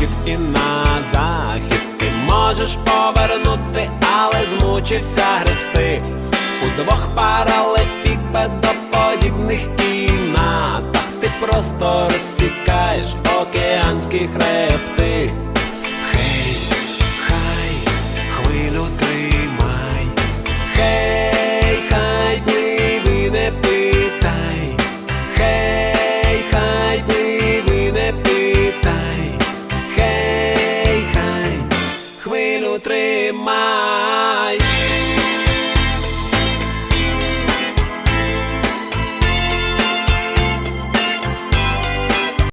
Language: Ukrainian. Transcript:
Схід і на захід, ти можеш повернути, але змучився гребсти. У двох паралепіпедоподібних кімнатах. Ти просто розсікаєш океанські хребти. Хей, хай, тримай.